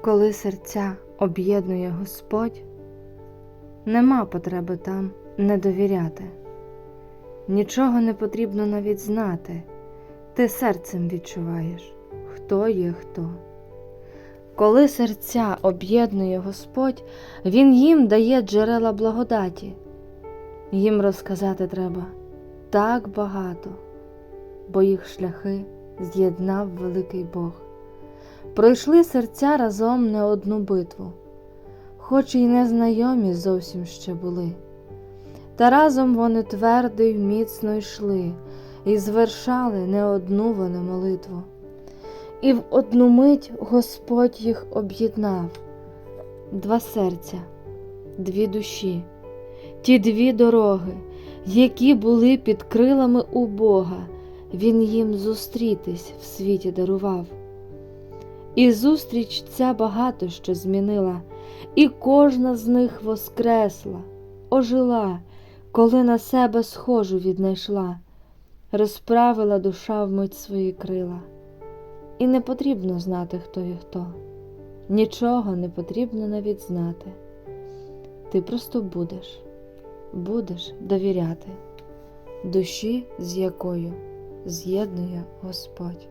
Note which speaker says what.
Speaker 1: Коли серця об'єднує Господь, нема потреби там не довіряти. Нічого не потрібно навіть знати, ти серцем відчуваєш, хто є хто. Коли серця об'єднує Господь, Він їм дає джерела благодаті. Їм розказати треба так багато, бо їх шляхи з'єднав великий Бог. Пройшли серця разом не одну битву, хоч і незнайомі зовсім ще були. Та разом вони твердо й міцно йшли і звершали не одну вони молитву. І в одну мить Господь їх об'єднав два серця, дві душі, ті дві дороги, які були під крилами у Бога, Він їм зустрітись в світі дарував. І зустріч ця багато що змінила, і кожна з них воскресла, ожила, коли на себе схожу віднайшла, розправила душа вмить свої крила. І не потрібно знати, хто є хто, нічого не потрібно навіть знати. Ти просто будеш, будеш довіряти душі, з якою з'єднує Господь.